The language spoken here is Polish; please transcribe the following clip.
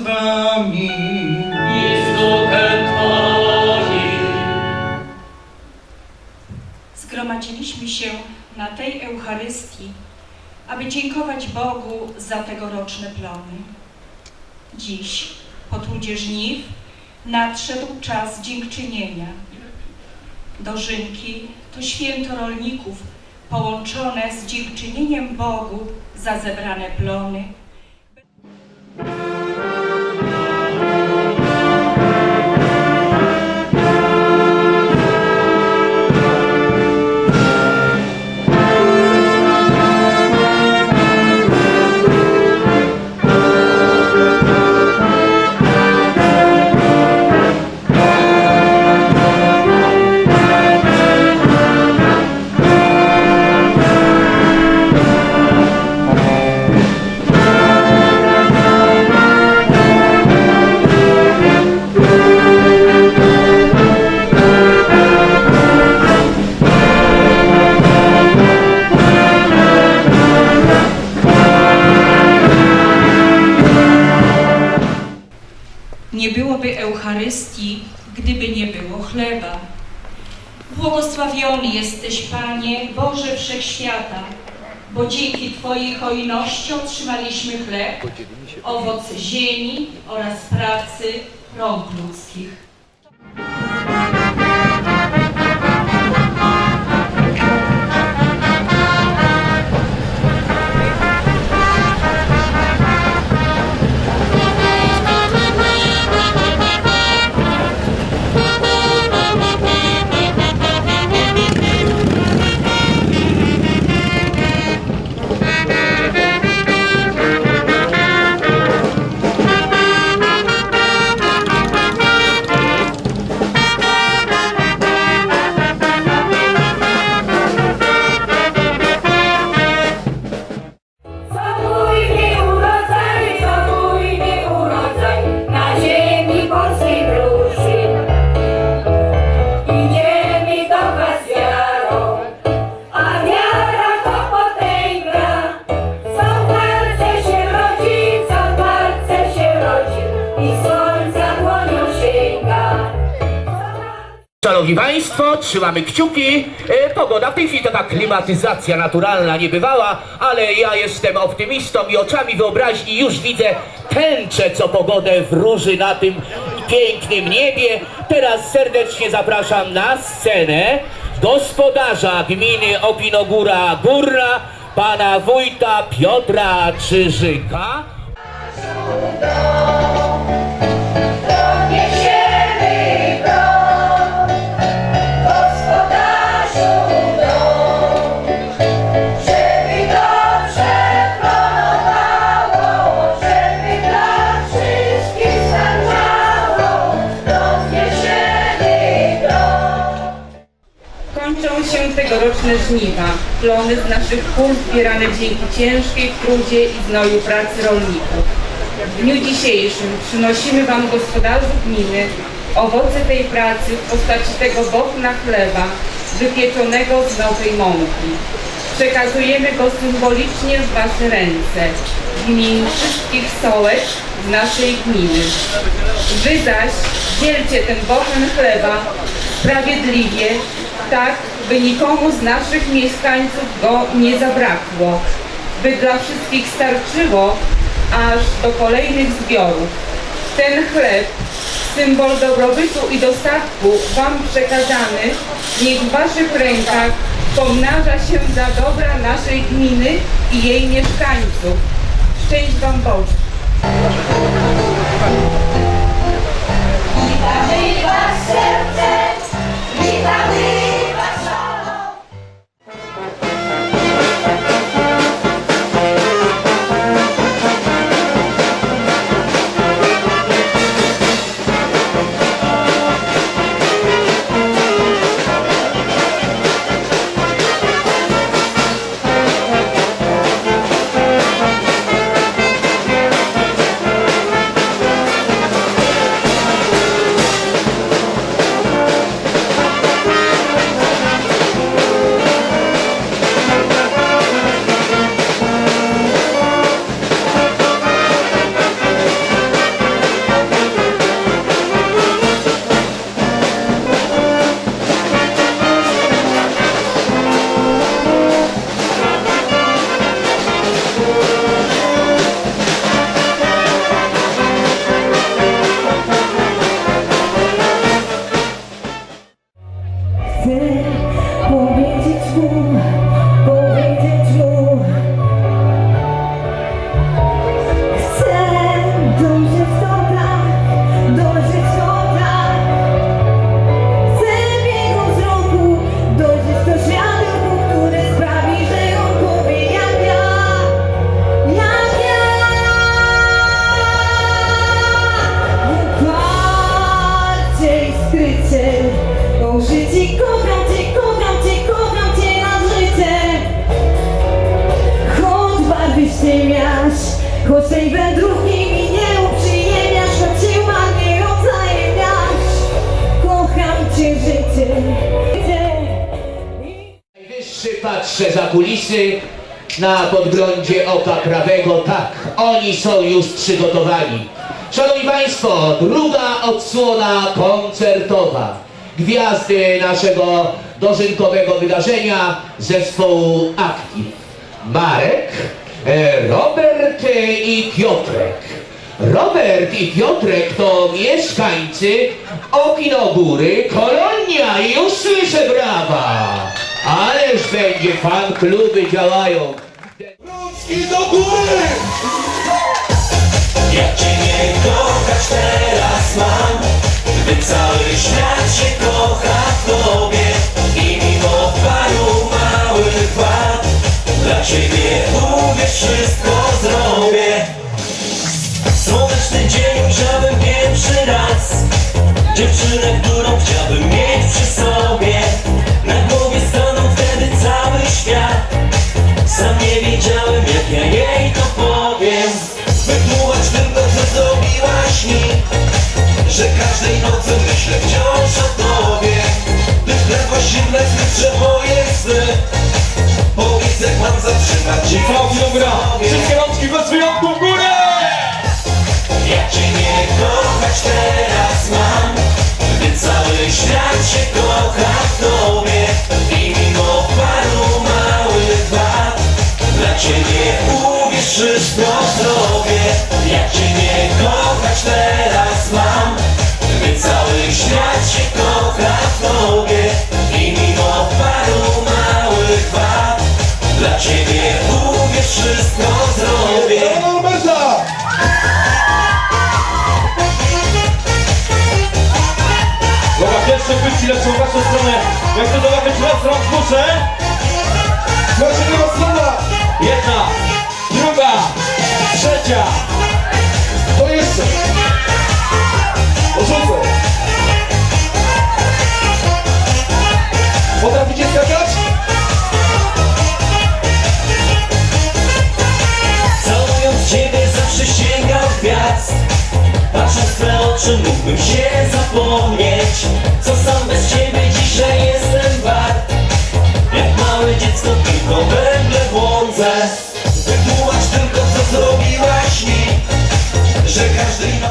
z wami. Zgromadziliśmy się na tej Eucharystii, aby dziękować Bogu za tegoroczne plony. Dziś, po trudzie żniw, nadszedł czas dziękczynienia. Dożynki to święto rolników połączone z dziękczynieniem Bogu za zebrane plony. Eucharystii, gdyby nie było chleba. Błogosławiony jesteś, Panie, Boże Wszechświata, bo dzięki Twojej hojności otrzymaliśmy chleb, owoc ziemi oraz pracy rąk ludzkich. Szanowni Państwo, trzymamy kciuki. E, pogoda w tej chwili taka klimatyzacja naturalna nie bywała, ale ja jestem optymistą i oczami wyobraźni już widzę tęczę, co pogodę wróży na tym pięknym niebie. Teraz serdecznie zapraszam na scenę gospodarza gminy Opinogóra Górna, pana wójta Piotra Czyżyka. Żniwa, plony z naszych pól zbierane dzięki ciężkiej trudzie i znoju pracy rolników. W dniu dzisiejszym przynosimy Wam gospodarzu gminy owoce tej pracy w postaci tego bochna chleba wypieczonego z nowej mąki. Przekazujemy go symbolicznie w Wasze ręce imieniu wszystkich sołek z naszej gminy. Wy zaś dzielcie ten bochen chleba sprawiedliwie, tak by nikomu z naszych mieszkańców go nie zabrakło, by dla wszystkich starczyło aż do kolejnych zbiorów. Ten chleb, symbol dobrobytu i dostatku Wam przekazany, niech w Waszych rękach pomnaża się dla dobra naszej gminy i jej mieszkańców. Szczęść Wam Boże! Patrzę za kulisy, na podglądzie oka prawego, tak, oni są już przygotowani. Szanowni Państwo, druga odsłona koncertowa. Gwiazdy naszego dożynkowego wydarzenia zespołu Aktiv. Marek, e, Robert e, i Piotrek. Robert i Piotrek to mieszkańcy Okinogóry, Kolonia już słyszę brawa. Ależ będzie fan kluby działają. I do góry! Jak cię nie kochać teraz mam Gdy cały świat się kocha w tobie I mimo paru małych wad Dla ciebie uwierz wszystko nocy myślę wciąż o tobie. Ty wkradłaś się w moje sny. Powiedz jak mam zatrzymać Całkiem dobra! Wszystkie rączki bez wyjątku w górę! Jak cię nie kochać teraz mam Gdy cały świat się kocha w tobie. I mimo paru małych wad Dla ciebie uwierz wszystko zrobię. Jak cię nie kochać teraz Cały świat się kocha w tobie I mimo paru małych wad Dla ciebie uwierz wszystko zrobię! Dobra, pierwsze chwyci lecą w waszą stronę. Jak to zobaczyć raz rąk? Słuchajcie, druga strona! Jedna, Thursday night.